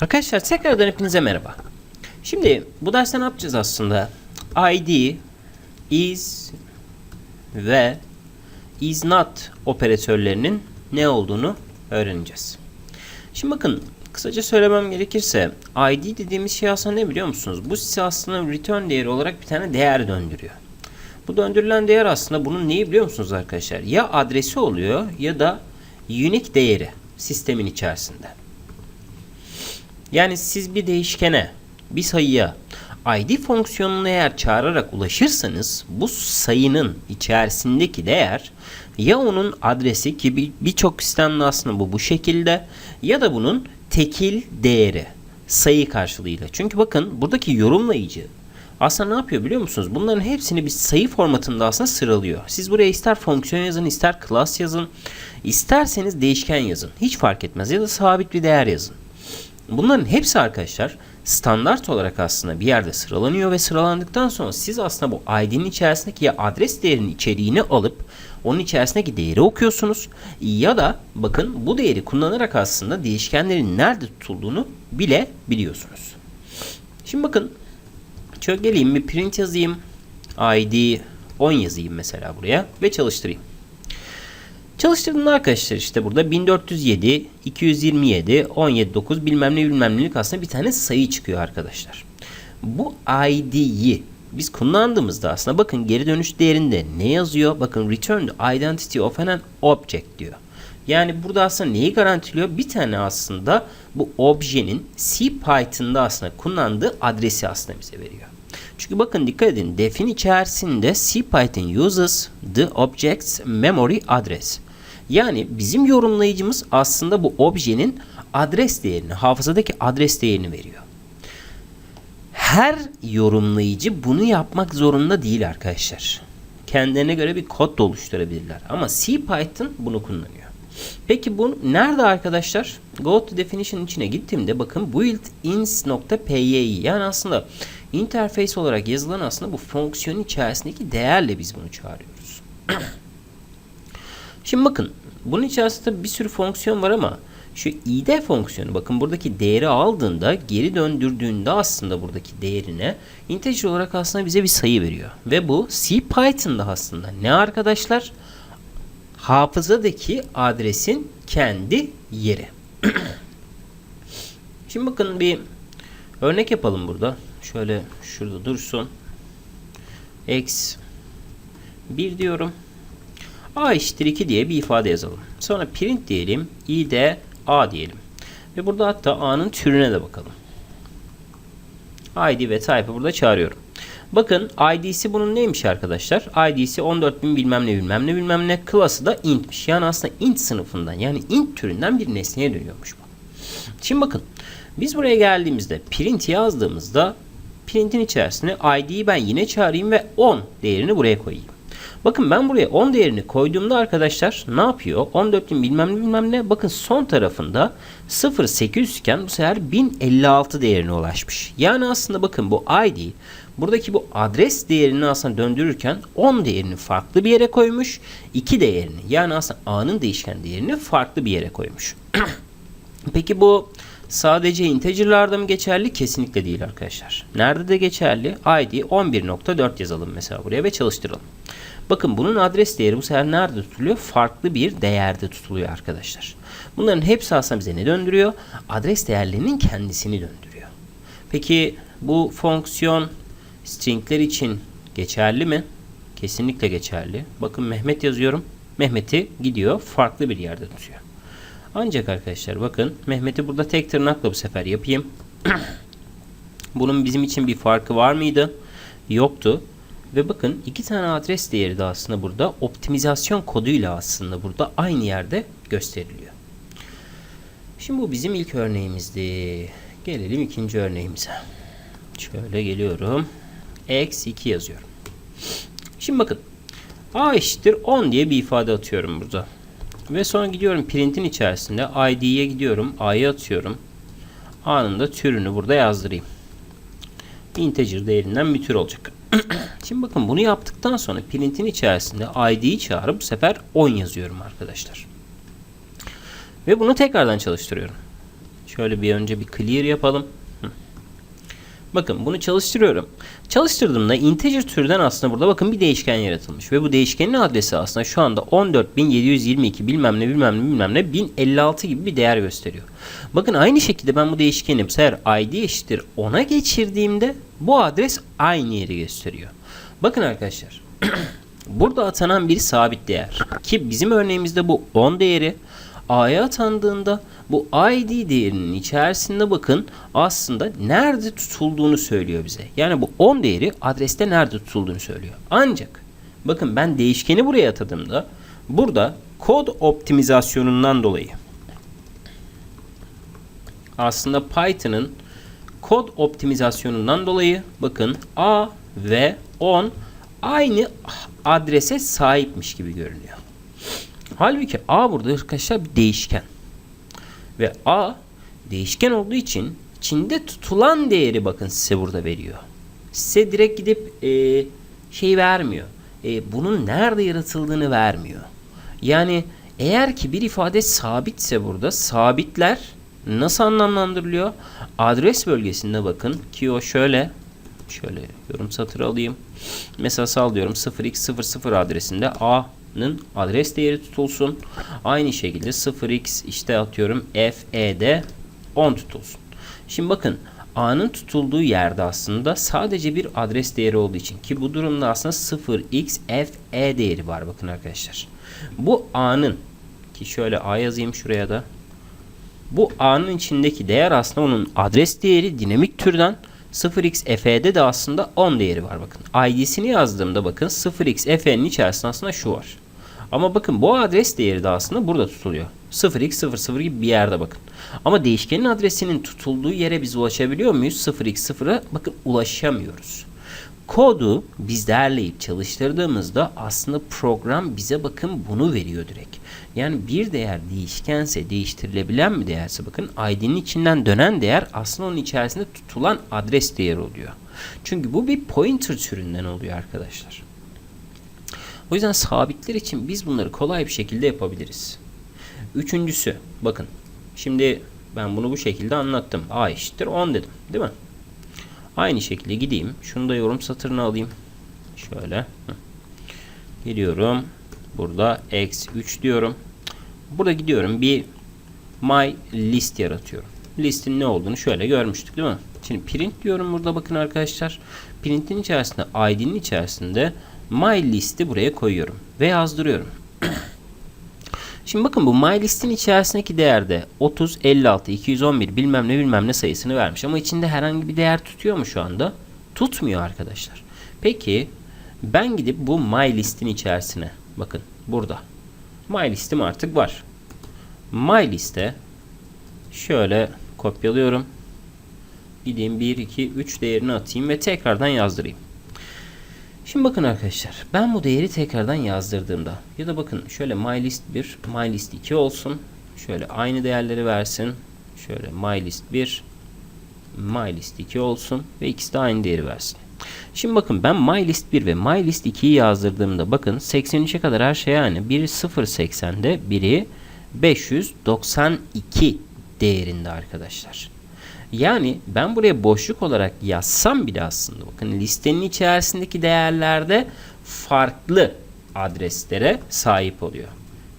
Arkadaşlar tekrardan hepinize merhaba. Şimdi bu derste ne yapacağız aslında? ID, is ve is not operatörlerinin ne olduğunu öğreneceğiz. Şimdi bakın kısaca söylemem gerekirse ID dediğimiz şey aslında ne biliyor musunuz? Bu size aslında return değeri olarak bir tane değer döndürüyor. Bu döndürülen değer aslında bunun neyi biliyor musunuz arkadaşlar? Ya adresi oluyor ya da unique değeri sistemin içerisinde. Yani siz bir değişkene, bir sayıya id fonksiyonunu eğer çağırarak ulaşırsanız bu sayının içerisindeki değer ya onun adresi ki bir- birçok sistemde aslında bu bu şekilde ya da bunun tekil değeri sayı karşılığıyla. Çünkü bakın buradaki yorumlayıcı aslında ne yapıyor biliyor musunuz? Bunların hepsini bir sayı formatında aslında sıralıyor. Siz buraya ister fonksiyon yazın, ister class yazın, isterseniz değişken yazın. Hiç fark etmez ya da sabit bir değer yazın. Bunların hepsi arkadaşlar standart olarak aslında bir yerde sıralanıyor ve sıralandıktan sonra siz aslında bu ID'nin içerisindeki ya adres değerinin içeriğini alıp onun içerisindeki değeri okuyorsunuz ya da bakın bu değeri kullanarak aslında değişkenlerin nerede tutulduğunu bile biliyorsunuz. Şimdi bakın şöyle geleyim bir print yazayım. ID 10 yazayım mesela buraya ve çalıştırayım. Çalıştırdığımda arkadaşlar işte burada 1407, 227, 179 bilmem ne bilmem nelik aslında bir tane sayı çıkıyor arkadaşlar. Bu ID'yi biz kullandığımızda aslında bakın geri dönüş değerinde ne yazıyor? Bakın return identity of an object diyor. Yani burada aslında neyi garantiliyor? Bir tane aslında bu objenin C Python'da aslında kullandığı adresi aslında bize veriyor. Çünkü bakın dikkat edin defin içerisinde C Python uses the object's memory address. Yani bizim yorumlayıcımız aslında bu objenin adres değerini, hafızadaki adres değerini veriyor. Her yorumlayıcı bunu yapmak zorunda değil arkadaşlar. Kendilerine göre bir kod da oluşturabilirler. Ama C Python bunu kullanıyor. Peki bu nerede arkadaşlar? Go to definition içine gittiğimde bakın built-ins.py yani aslında interface olarak yazılan aslında bu fonksiyonun içerisindeki değerle biz bunu çağırıyoruz. Şimdi bakın bunun içerisinde bir sürü fonksiyon var ama şu id fonksiyonu bakın buradaki değeri aldığında geri döndürdüğünde aslında buradaki değerine integer olarak aslında bize bir sayı veriyor. Ve bu C Python'da aslında ne arkadaşlar? Hafızadaki adresin kendi yeri. Şimdi bakın bir örnek yapalım burada. Şöyle şurada dursun. X 1 diyorum. A eşittir 2 diye bir ifade yazalım. Sonra print diyelim. id A diyelim. Ve burada hatta A'nın türüne de bakalım. ID ve type'ı burada çağırıyorum. Bakın ID'si bunun neymiş arkadaşlar? ID'si 14.000 bilmem ne bilmem ne bilmem ne. Class'ı da int'miş. Yani aslında int sınıfından yani int türünden bir nesneye dönüyormuş bu. Şimdi bakın biz buraya geldiğimizde print yazdığımızda printin içerisine ID'yi ben yine çağırayım ve 10 değerini buraya koyayım. Bakın ben buraya 10 değerini koyduğumda arkadaşlar ne yapıyor? 14.000 bilmem ne bilmem ne. Bakın son tarafında 0800 iken bu sefer 1056 değerine ulaşmış. Yani aslında bakın bu ID buradaki bu adres değerini aslında döndürürken 10 değerini farklı bir yere koymuş. 2 değerini yani aslında A'nın değişken değerini farklı bir yere koymuş. Peki bu sadece integer'larda mı geçerli? Kesinlikle değil arkadaşlar. Nerede de geçerli? ID 11.4 yazalım mesela buraya ve çalıştıralım. Bakın bunun adres değeri bu sefer nerede tutuluyor? Farklı bir değerde tutuluyor arkadaşlar. Bunların hepsi aslında bize ne döndürüyor? Adres değerlerinin kendisini döndürüyor. Peki bu fonksiyon stringler için geçerli mi? Kesinlikle geçerli. Bakın Mehmet yazıyorum. Mehmet'i gidiyor farklı bir yerde tutuyor. Ancak arkadaşlar bakın Mehmet'i burada tek tırnakla bu sefer yapayım. Bunun bizim için bir farkı var mıydı? Yoktu. Ve bakın iki tane adres değeri de aslında burada optimizasyon koduyla aslında burada aynı yerde gösteriliyor. Şimdi bu bizim ilk örneğimizdi. Gelelim ikinci örneğimize. Şöyle geliyorum. X 2 yazıyorum. Şimdi bakın. A eşittir 10 diye bir ifade atıyorum burada. Ve sonra gidiyorum printin içerisinde id'ye gidiyorum. A'yı atıyorum. A'nın da türünü burada yazdırayım. Integer değerinden bir tür olacak. Şimdi bakın bunu yaptıktan sonra printin içerisinde id'yi çağırıp bu sefer 10 yazıyorum arkadaşlar. Ve bunu tekrardan çalıştırıyorum. Şöyle bir önce bir clear yapalım. Bakın bunu çalıştırıyorum. Çalıştırdığımda integer türden aslında burada bakın bir değişken yaratılmış. Ve bu değişkenin adresi aslında şu anda 14.722 bilmem ne bilmem ne bilmem ne 1056 gibi bir değer gösteriyor. Bakın aynı şekilde ben bu değişkeni bu sefer id eşittir 10'a geçirdiğimde bu adres aynı yeri gösteriyor. Bakın arkadaşlar. burada atanan bir sabit değer. Ki bizim örneğimizde bu 10 değeri A'ya atandığında bu ID değerinin içerisinde bakın aslında nerede tutulduğunu söylüyor bize. Yani bu 10 değeri adreste nerede tutulduğunu söylüyor. Ancak bakın ben değişkeni buraya atadığımda burada kod optimizasyonundan dolayı aslında Python'ın kod optimizasyonundan dolayı bakın A ve 10 aynı adrese sahipmiş gibi görünüyor. Halbuki A burada arkadaşlar bir değişken. Ve A değişken olduğu için içinde tutulan değeri bakın size burada veriyor. Size direkt gidip e, şey vermiyor. E, bunun nerede yaratıldığını vermiyor. Yani eğer ki bir ifade sabitse burada sabitler nasıl anlamlandırılıyor? Adres bölgesinde bakın ki o şöyle şöyle yorum satırı alayım. Mesela sallıyorum 0x00 adresinde A'nın adres değeri tutulsun. Aynı şekilde 0x işte atıyorum FE'de 10 tutulsun. Şimdi bakın A'nın tutulduğu yerde aslında sadece bir adres değeri olduğu için ki bu durumda aslında 0xFE değeri var bakın arkadaşlar. Bu A'nın ki şöyle A yazayım şuraya da. Bu A'nın içindeki değer aslında onun adres değeri dinamik türden 0xF'de de aslında 10 değeri var bakın. ID'sini yazdığımda bakın 0xF'nin içerisinde aslında şu var. Ama bakın bu adres değeri de aslında burada tutuluyor. 0x00 gibi bir yerde bakın. Ama değişkenin adresinin tutulduğu yere biz ulaşabiliyor muyuz? 0x0'a bakın ulaşamıyoruz. Kodu biz derleyip çalıştırdığımızda aslında program bize bakın bunu veriyor direkt. Yani bir değer değişkense değiştirilebilen bir değerse bakın ID'nin içinden dönen değer aslında onun içerisinde tutulan adres değeri oluyor. Çünkü bu bir pointer türünden oluyor arkadaşlar. O yüzden sabitler için biz bunları kolay bir şekilde yapabiliriz. Üçüncüsü bakın şimdi ben bunu bu şekilde anlattım. A eşittir 10 dedim değil mi? Aynı şekilde gideyim. Şunu da yorum satırına alayım. Şöyle. Geliyorum. Burada x3 diyorum. Burada gidiyorum bir my list yaratıyorum. Listin ne olduğunu şöyle görmüştük değil mi? Şimdi print diyorum burada bakın arkadaşlar. Print'in içerisinde id'nin içerisinde my listi buraya koyuyorum ve yazdırıyorum. Şimdi bakın bu my listin içerisindeki değerde 30, 56, 211 bilmem ne bilmem ne sayısını vermiş. Ama içinde herhangi bir değer tutuyor mu şu anda? Tutmuyor arkadaşlar. Peki ben gidip bu my listin içerisine bakın burada my listim artık var. My liste şöyle kopyalıyorum. Gideyim 1, 2, 3 değerini atayım ve tekrardan yazdırayım. Şimdi bakın arkadaşlar ben bu değeri tekrardan yazdırdığımda ya da bakın şöyle mylist 1 mylist 2 olsun. Şöyle aynı değerleri versin. Şöyle mylist 1 mylist 2 olsun ve ikisi de aynı değeri versin. Şimdi bakın ben mylist 1 ve mylist 2'yi yazdırdığımda bakın 83'e kadar her şey aynı. Biri 0.80'de biri 592 değerinde arkadaşlar. Yani ben buraya boşluk olarak yazsam bile aslında bakın listenin içerisindeki değerlerde farklı adreslere sahip oluyor.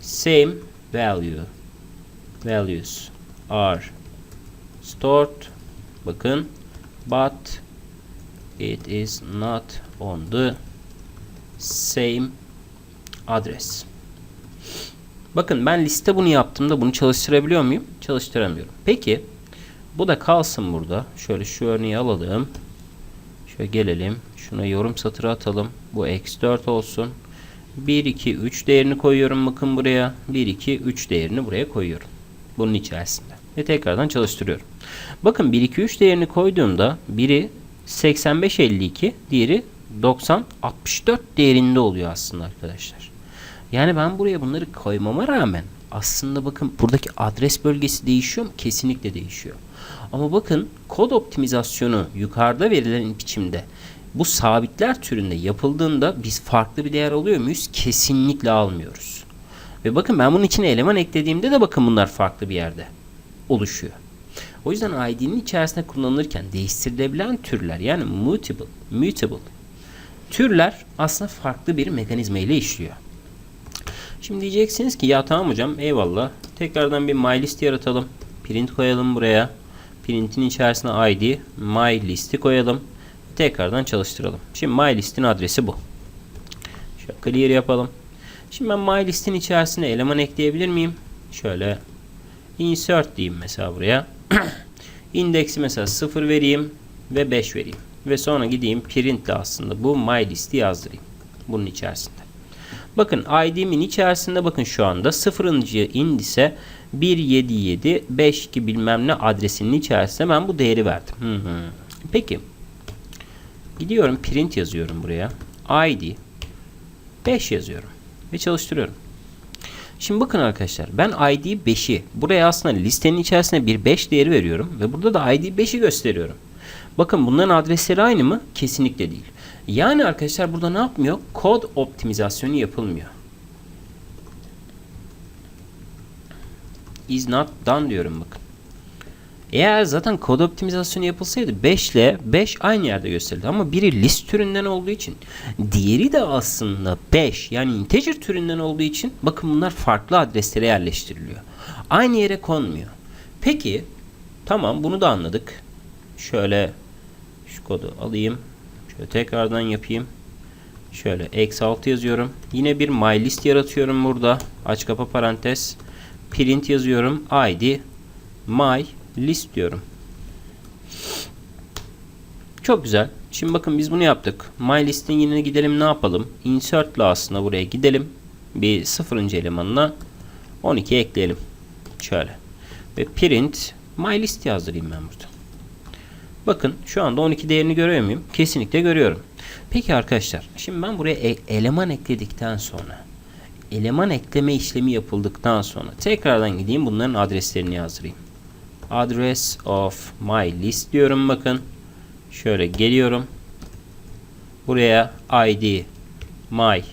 Same value values are stored bakın but it is not on the same address. Bakın ben liste bunu yaptığımda bunu çalıştırabiliyor muyum? Çalıştıramıyorum. Peki bu da kalsın burada. Şöyle şu örneği alalım. Şöyle gelelim. Şuna yorum satırı atalım. Bu x4 olsun. 1, 2, 3 değerini koyuyorum. Bakın buraya. 1, 2, 3 değerini buraya koyuyorum. Bunun içerisinde. Ve tekrardan çalıştırıyorum. Bakın 1, 2, 3 değerini koyduğumda biri 85, 52, diğeri 90, 64 değerinde oluyor aslında arkadaşlar. Yani ben buraya bunları koymama rağmen aslında bakın buradaki adres bölgesi değişiyor mu? Kesinlikle değişiyor. Ama bakın kod optimizasyonu yukarıda verilen biçimde bu sabitler türünde yapıldığında biz farklı bir değer alıyor muyuz? Kesinlikle almıyoruz. Ve bakın ben bunun içine eleman eklediğimde de bakın bunlar farklı bir yerde oluşuyor. O yüzden ID'nin içerisinde kullanılırken değiştirilebilen türler yani mutable, mutable türler aslında farklı bir mekanizma ile işliyor. Şimdi diyeceksiniz ki ya tamam hocam eyvallah. Tekrardan bir mylist yaratalım. Print koyalım buraya. Print'in içerisine ID, mylist'i koyalım. Tekrardan çalıştıralım. Şimdi mylist'in adresi bu. Şöyle clear yapalım. Şimdi ben mylist'in içerisine eleman ekleyebilir miyim? Şöyle insert diyeyim mesela buraya. İndeksi mesela 0 vereyim ve 5 vereyim. Ve sonra gideyim printle aslında bu mylist'i yazdırayım. Bunun içerisinde. Bakın ID'min içerisinde bakın şu anda 0. indise 177 52 bilmem ne adresinin içerisinde ben bu değeri verdim. Hı hı. Peki gidiyorum print yazıyorum buraya. ID 5 yazıyorum ve çalıştırıyorum. Şimdi bakın arkadaşlar ben ID 5'i buraya aslında listenin içerisine bir 5 değeri veriyorum ve burada da ID 5'i gösteriyorum. Bakın bunların adresleri aynı mı? Kesinlikle değil. Yani arkadaşlar burada ne yapmıyor? Kod optimizasyonu yapılmıyor. Is not done diyorum bakın. Eğer zaten kod optimizasyonu yapılsaydı 5 ile 5 aynı yerde gösterildi ama biri list türünden olduğu için diğeri de aslında 5 yani integer türünden olduğu için bakın bunlar farklı adreslere yerleştiriliyor. Aynı yere konmuyor. Peki tamam bunu da anladık. Şöyle şu kodu alayım. Şöyle tekrardan yapayım. Şöyle eksi 6 yazıyorum. Yine bir mylist yaratıyorum burada. Aç kapa parantez. Print yazıyorum. id my list diyorum. Çok güzel. Şimdi bakın biz bunu yaptık. My list'in yine gidelim ne yapalım? Insert ile aslında buraya gidelim. Bir sıfırıncı elemanına 12 ekleyelim. Şöyle. Ve print my list yazdırayım ben burada. Bakın şu anda 12 değerini görüyor muyum? Kesinlikle görüyorum. Peki arkadaşlar şimdi ben buraya e eleman ekledikten sonra eleman ekleme işlemi yapıldıktan sonra tekrardan gideyim bunların adreslerini yazdırayım. Address of my list diyorum bakın. Şöyle geliyorum. Buraya id my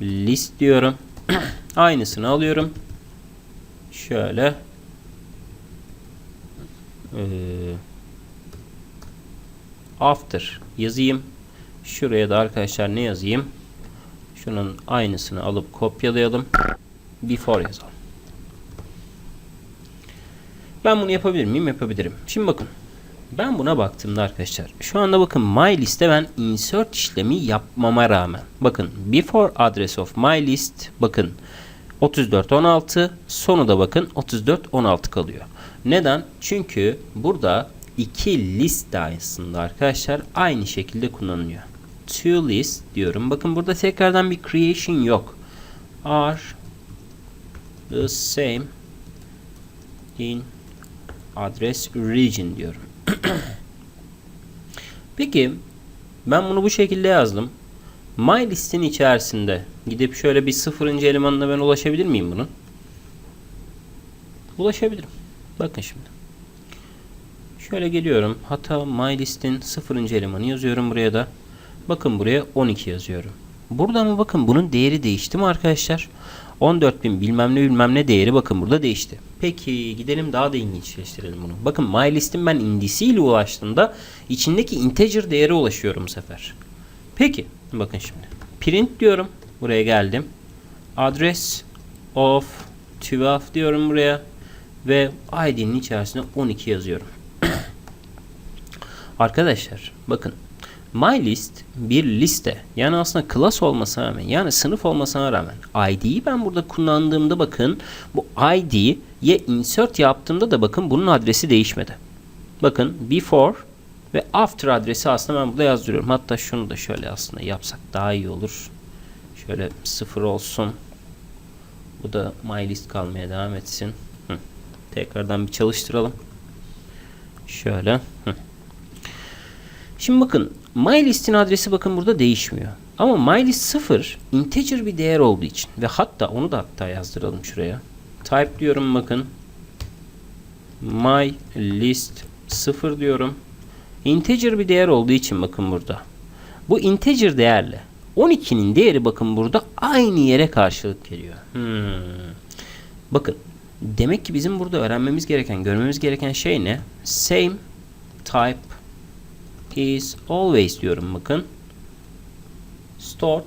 list diyorum. Aynısını alıyorum. Şöyle ee, after yazayım. Şuraya da arkadaşlar ne yazayım? Şunun aynısını alıp kopyalayalım. Before yazalım. Ben bunu yapabilir miyim? Yapabilirim. Şimdi bakın. Ben buna baktığımda arkadaşlar şu anda bakın my liste ben insert işlemi yapmama rağmen bakın before address of my list bakın 3416 sonu da bakın 3416 kalıyor. Neden? Çünkü burada iki list aslında arkadaşlar aynı şekilde kullanılıyor. To list diyorum. Bakın burada tekrardan bir creation yok. Are the same in address region diyorum. Peki ben bunu bu şekilde yazdım. My listin içerisinde gidip şöyle bir sıfırıncı elemanına ben ulaşabilir miyim bunun? Ulaşabilirim. Bakın şimdi. Şöyle geliyorum. Hatta my listin sıfırıncı elemanı yazıyorum buraya da. Bakın buraya 12 yazıyorum. Burada mı bakın bunun değeri değişti mi arkadaşlar? 14.000 bilmem ne bilmem ne değeri bakın burada değişti. Peki gidelim daha da ilginçleştirelim bunu. Bakın my listin ben indisiyle ulaştığımda içindeki integer değere ulaşıyorum bu sefer. Peki bakın şimdi. Print diyorum. Buraya geldim. Address of 12 diyorum buraya. Ve id'nin içerisine 12 yazıyorum. Arkadaşlar bakın My list bir liste. Yani aslında class olmasına rağmen yani sınıf olmasına rağmen id'yi ben burada kullandığımda bakın bu id'ye insert yaptığımda da bakın bunun adresi değişmedi. Bakın before ve after adresi aslında ben burada yazdırıyorum. Hatta şunu da şöyle aslında yapsak daha iyi olur. Şöyle sıfır olsun. Bu da my list kalmaya devam etsin. Hı. Tekrardan bir çalıştıralım. Şöyle. Hı. Şimdi bakın mylist'in adresi bakın burada değişmiyor. Ama mylist 0 integer bir değer olduğu için ve hatta onu da hatta yazdıralım şuraya. Type diyorum bakın. My list 0 diyorum. Integer bir değer olduğu için bakın burada. Bu integer değerle 12'nin değeri bakın burada aynı yere karşılık geliyor. Hmm. Bakın Demek ki bizim burada öğrenmemiz gereken, görmemiz gereken şey ne? Same type is always diyorum bakın. Stored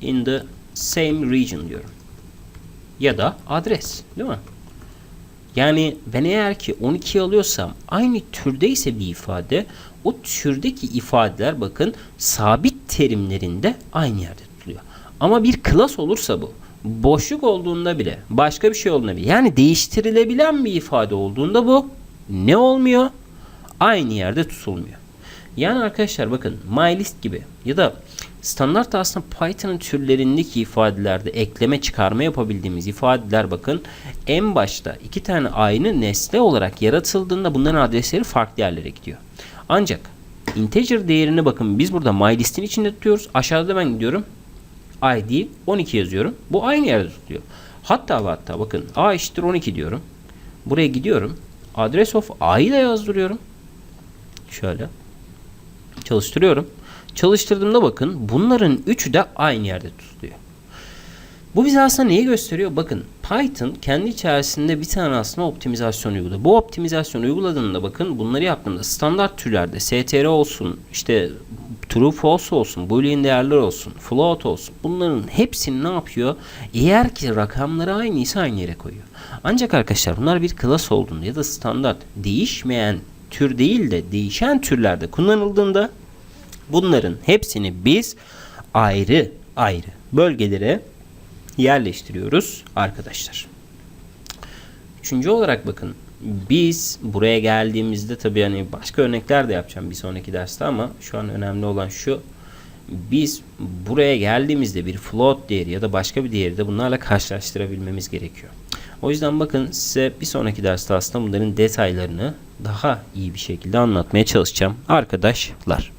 in the same region diyorum. Ya da adres değil mi? Yani ben eğer ki 12 alıyorsam aynı türdeyse bir ifade o türdeki ifadeler bakın sabit terimlerinde aynı yerde tutuluyor. Ama bir klas olursa bu boşluk olduğunda bile başka bir şey olduğunda bile yani değiştirilebilen bir ifade olduğunda bu ne olmuyor? Aynı yerde tutulmuyor. Yani arkadaşlar bakın mylist gibi ya da standart aslında Python'ın türlerindeki ifadelerde ekleme çıkarma yapabildiğimiz ifadeler bakın en başta iki tane aynı nesne olarak yaratıldığında bunların adresleri farklı yerlere gidiyor. Ancak integer değerini bakın biz burada mylist'in içinde tutuyoruz. Aşağıda ben gidiyorum id 12 yazıyorum. Bu aynı yerde tutuyor. Hatta hatta bakın a eşittir 12 diyorum. Buraya gidiyorum. Address of a'yı da yazdırıyorum. Şöyle çalıştırıyorum. Çalıştırdığımda bakın bunların üçü de aynı yerde tutuluyor. Bu bize aslında neyi gösteriyor? Bakın Python kendi içerisinde bir tane aslında optimizasyon uyguladı. Bu optimizasyon uyguladığında bakın bunları yaptığında standart türlerde str olsun, işte true false olsun, boolean değerler olsun, float olsun. Bunların hepsini ne yapıyor? Eğer ki rakamları aynıysa aynı yere koyuyor. Ancak arkadaşlar bunlar bir class olduğunda ya da standart değişmeyen tür değil de değişen türlerde kullanıldığında bunların hepsini biz ayrı ayrı bölgelere yerleştiriyoruz arkadaşlar. Üçüncü olarak bakın biz buraya geldiğimizde tabii hani başka örnekler de yapacağım bir sonraki derste ama şu an önemli olan şu biz buraya geldiğimizde bir float değeri ya da başka bir değeri de bunlarla karşılaştırabilmemiz gerekiyor. O yüzden bakın size bir sonraki derste aslında bunların detaylarını daha iyi bir şekilde anlatmaya çalışacağım arkadaşlar.